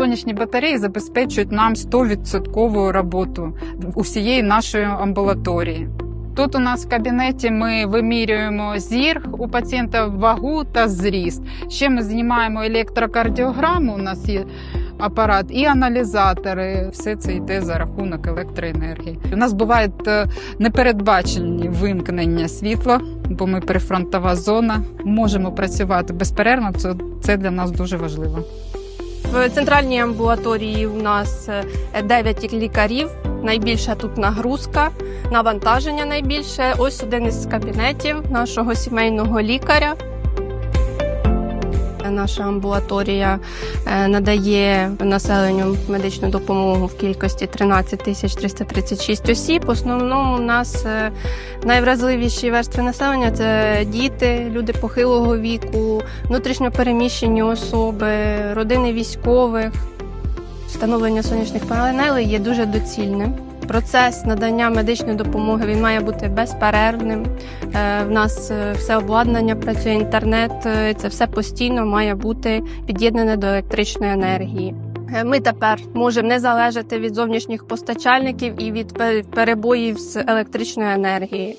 сонячні батареї забезпечують нам 100% роботу усієї нашої амбулаторії. Тут у нас в кабінеті ми вимірюємо зір у пацієнта вагу та зріст. Ще ми знімаємо електрокардіограму. У нас є апарат і аналізатори. Все це йде за рахунок електроенергії. У нас бувають е, непередбачені вимкнення світла, бо ми прифронтова зона. Можемо працювати безперервно. Це, це для нас дуже важливо. В центральній амбулаторії у нас е, 9 лікарів. Найбільша тут нагрузка, навантаження найбільше. Ось один із кабінетів нашого сімейного лікаря. Наша амбулаторія е, надає населенню медичну допомогу в кількості 13 тисяч 336 осіб. В основному у нас е, найвразливіші верстви населення це діти, люди похилого віку, внутрішньопереміщені особи, родини військових. Встановлення сонячних панелей є дуже доцільним. Процес надання медичної допомоги він має бути безперервним. Е, В нас е, все обладнання працює, інтернет, е, це все постійно має бути під'єднане до електричної енергії. Е, Ми тепер можемо не залежати від зовнішніх постачальників і від пе- перебоїв з електричної енергії.